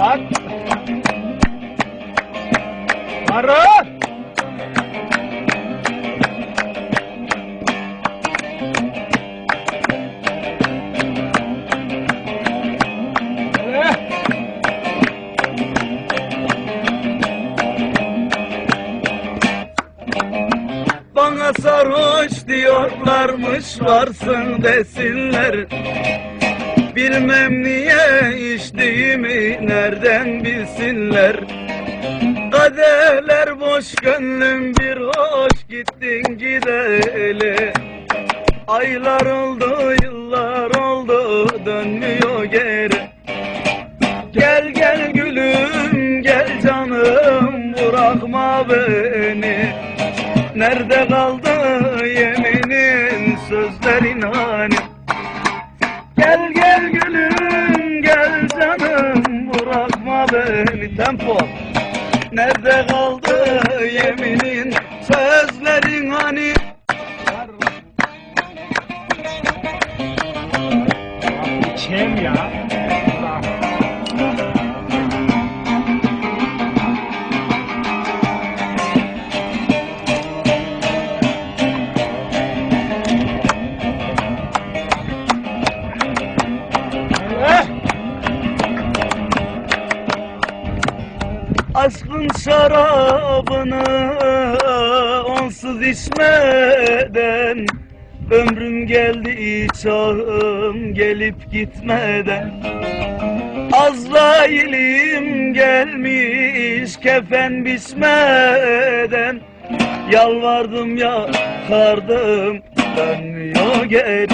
Lan! Arı! Bana sarhoş diyorlarmış varsın desinler Bilmem niye içtiğimi nereden bilsinler? Kaderler boş gönlüm bir hoş gittin gideli. Aylar oldu yıllar oldu dönmüyor geri. Gel gel gülüm gel canım bırakma beni. Nerede kaldı yeminin sözlerin hani beni tempo Nerede kaldı yeminin sözlerin hani Çem ya. Aşkın şarabını onsuz içmeden Ömrüm geldi çağım gelip gitmeden. Azrail'im gelmiş kefen biçmeden Yalvardım yakardım dönmüyor geri.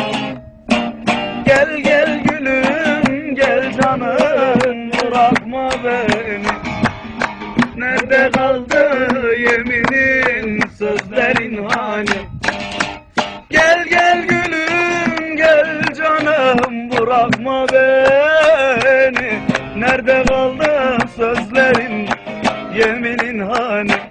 Gel gel gülüm gel canım bırakma beni yeminin sözlerin hani Gel gel gülüm gel canım bırakma beni. Nerede kaldı sözlerin yeminin hani